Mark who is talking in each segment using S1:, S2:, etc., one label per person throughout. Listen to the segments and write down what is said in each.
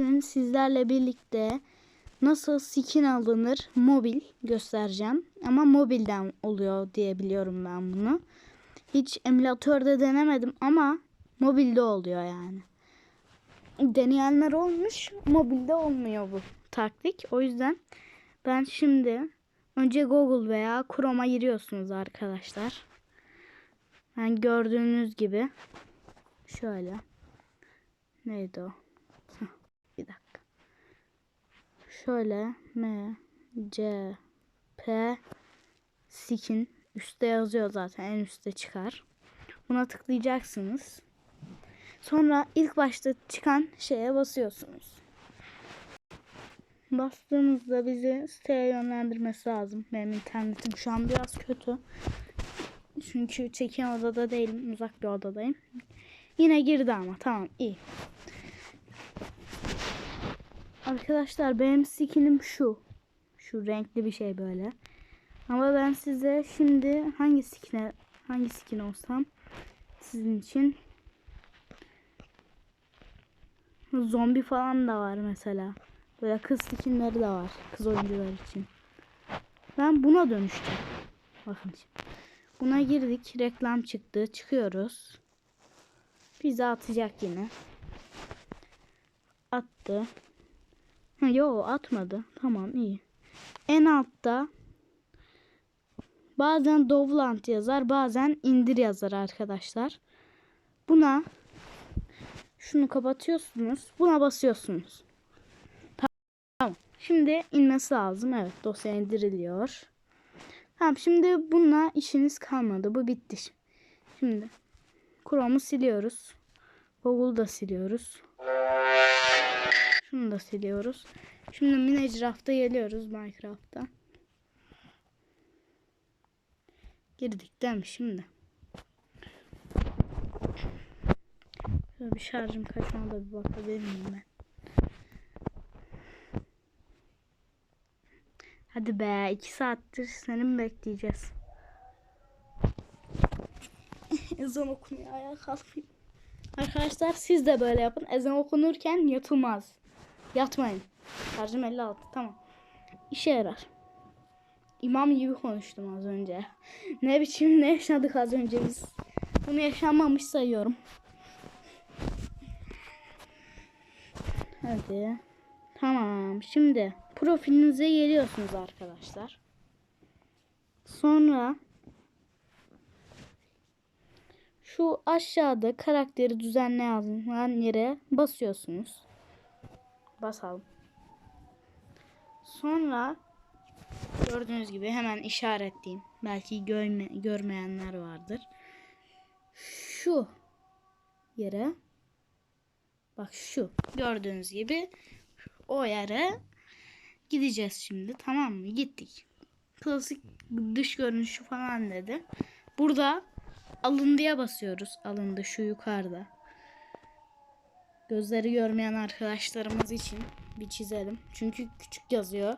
S1: Bugün sizlerle birlikte nasıl skin alınır mobil göstereceğim. Ama mobilden oluyor diye biliyorum ben bunu. Hiç emülatörde denemedim ama mobilde oluyor yani. Deneyenler olmuş, mobilde olmuyor bu taktik. O yüzden ben şimdi önce Google veya Chrome'a giriyorsunuz arkadaşlar. Ben gördüğünüz gibi şöyle. Neydi o? Bir dakika. Şöyle M C P skin üstte yazıyor zaten en üstte çıkar. Buna tıklayacaksınız. Sonra ilk başta çıkan şeye basıyorsunuz. Bastığınızda bizi siteye yönlendirmesi lazım. Benim internetim şu an biraz kötü. Çünkü çeken odada değilim. Uzak bir odadayım. Yine girdi ama tamam iyi. Arkadaşlar benim skinim şu. Şu renkli bir şey böyle. Ama ben size şimdi hangi skine hangi skin olsam sizin için zombi falan da var mesela. Böyle kız skinleri de var kız oyuncular için. Ben buna dönüştüm. Bakın şimdi. Buna girdik. Reklam çıktı. Çıkıyoruz. Bizi atacak yine. Attı. Ha, yo atmadı. Tamam iyi. En altta bazen Dovland yazar bazen indir yazar arkadaşlar. Buna şunu kapatıyorsunuz. Buna basıyorsunuz. Tamam. Şimdi inmesi lazım. Evet dosya indiriliyor. Tamam şimdi bununla işiniz kalmadı. Bu bitti. Şimdi Chrome'u siliyoruz. Google'u da siliyoruz. Şunu da siliyoruz. Şimdi Minecraft'a geliyoruz Minecraft'a. Girdik değil mi şimdi? Şöyle bir şarjım kaçına da bir bakabilir miyim ben? Hadi be iki saattir seni mi bekleyeceğiz? Ezan okunuyor ayağa kalkayım. Arkadaşlar siz de böyle yapın. Ezan okunurken yatılmaz. Yatmayın. Şarjım 56 tamam. İşe yarar. İmam gibi konuştum az önce. Ne biçim ne yaşadık az önce biz. Bunu yaşanmamış sayıyorum. Hadi. Tamam. Şimdi profilinize geliyorsunuz arkadaşlar. Sonra şu aşağıda karakteri düzenle yazılan yere basıyorsunuz. Basalım. Sonra gördüğünüz gibi hemen işaretleyeyim. Belki görme, görmeyenler vardır. Şu yere bak şu gördüğünüz gibi o yere gideceğiz şimdi tamam mı? Gittik. Klasik dış görünüşü falan dedi. Burada alındıya basıyoruz. Alındı şu yukarıda. Gözleri görmeyen arkadaşlarımız için bir çizelim. Çünkü küçük yazıyor.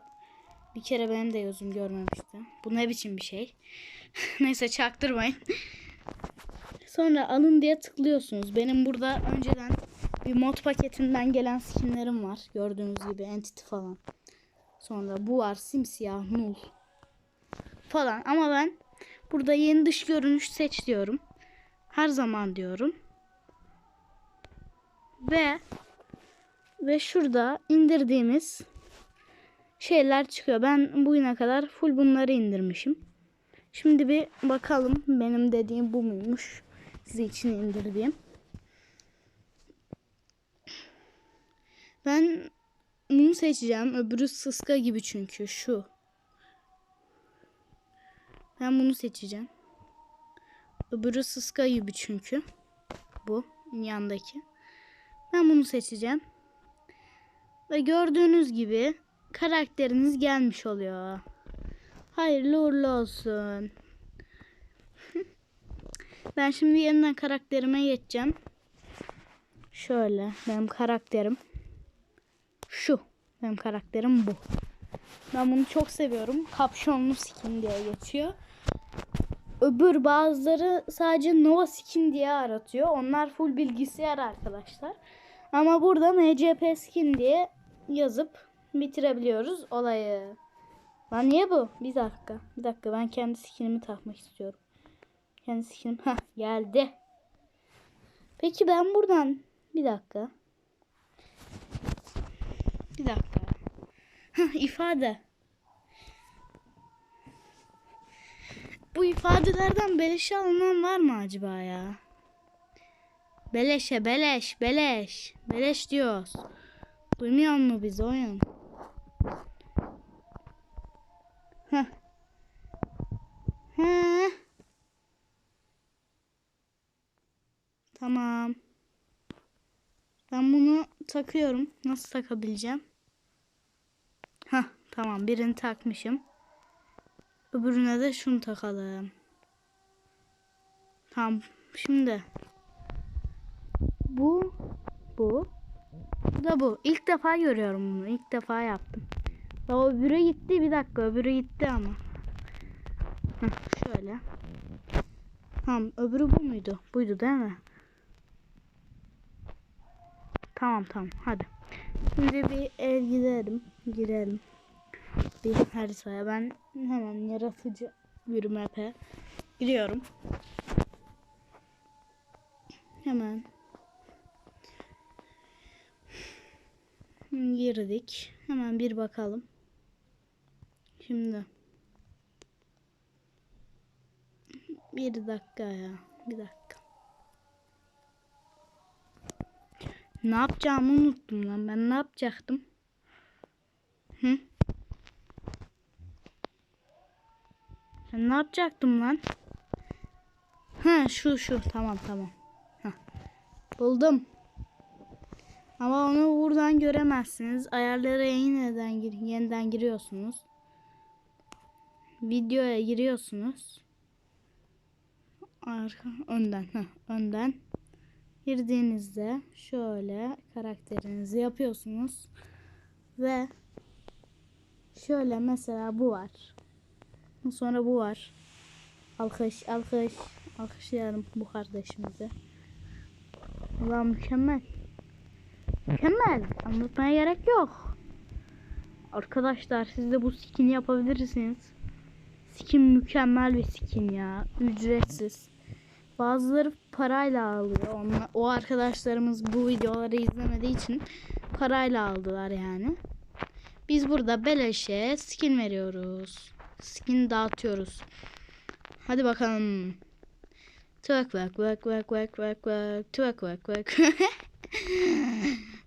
S1: Bir kere benim de gözüm görmemişti. Bu ne biçim bir şey? Neyse çaktırmayın. Sonra alın diye tıklıyorsunuz. Benim burada önceden bir mod paketinden gelen skinlerim var. Gördüğünüz gibi entity falan. Sonra bu var simsiyah null falan. Ama ben burada yeni dış görünüş seç diyorum. Her zaman diyorum. Ve ve şurada indirdiğimiz şeyler çıkıyor. Ben bugüne kadar full bunları indirmişim. Şimdi bir bakalım benim dediğim bu muymuş? Size için indirdiğim. Ben bunu seçeceğim. Öbürü sıska gibi çünkü şu. Ben bunu seçeceğim. Öbürü sıska gibi çünkü. Bu yandaki. Ben bunu seçeceğim. Ve gördüğünüz gibi karakteriniz gelmiş oluyor. Hayırlı uğurlu olsun. ben şimdi yeniden karakterime geçeceğim. Şöyle benim karakterim. Şu. Benim karakterim bu. Ben bunu çok seviyorum. Kapşonlu skin diye geçiyor. Öbür bazıları sadece Nova skin diye aratıyor. Onlar full bilgisayar arkadaşlar. Ama burada MCP skin diye yazıp bitirebiliyoruz olayı. Lan niye bu? Bir dakika. Bir dakika ben kendi skinimi takmak istiyorum. Kendi skinim. Hah geldi. Peki ben buradan bir dakika. Bir dakika. Hah ifade. Bu ifadelerden beleşe alınan var mı acaba ya? Beleşe beleş beleş. Beleş diyoruz. Duymuyor mu biz oyun? Heh. Heh. Tamam. Ben bunu takıyorum. Nasıl takabileceğim? Heh, tamam birini takmışım. Öbürüne de şunu takalım. Tamam. Şimdi bu bu bu da bu. İlk defa görüyorum bunu. İlk defa yaptım. Ya öbürü gitti bir dakika öbürü gitti ama. Heh, şöyle. Tamam öbürü bu muydu? Buydu değil mi? Tamam tamam hadi. Şimdi bir ev girelim. Girelim. Bir haritaya ben hemen yaratıcı bir map'e giriyorum. Hemen girdik. Hemen bir bakalım. Şimdi bir dakika ya. Bir dakika. Ne yapacağımı unuttum lan. Ben ne yapacaktım? Hı? Ben ne yapacaktım lan? Ha şu şu tamam tamam. Heh. Buldum. Ama onu buradan göremezsiniz. Ayarlara yeniden gir yeniden giriyorsunuz. Videoya giriyorsunuz. Arka önden heh, önden girdiğinizde şöyle karakterinizi yapıyorsunuz ve şöyle mesela bu var. Sonra bu var. Alkış, alkış, alkışlayalım bu kardeşimizi. Ulan mükemmel. Mükemmel. Anlatmaya gerek yok. Arkadaşlar siz de bu skin'i yapabilirsiniz. Skin mükemmel bir skin ya. Ücretsiz. Bazıları parayla alıyor. Onlar, o arkadaşlarımız bu videoları izlemediği için parayla aldılar yani. Biz burada beleşe skin veriyoruz. Skin dağıtıyoruz. Hadi bakalım. Tuvak vak vak vak vak vak vak tuvak vak vak.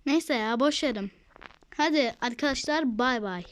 S1: Neyse ya boş verim. Hadi arkadaşlar bay bay.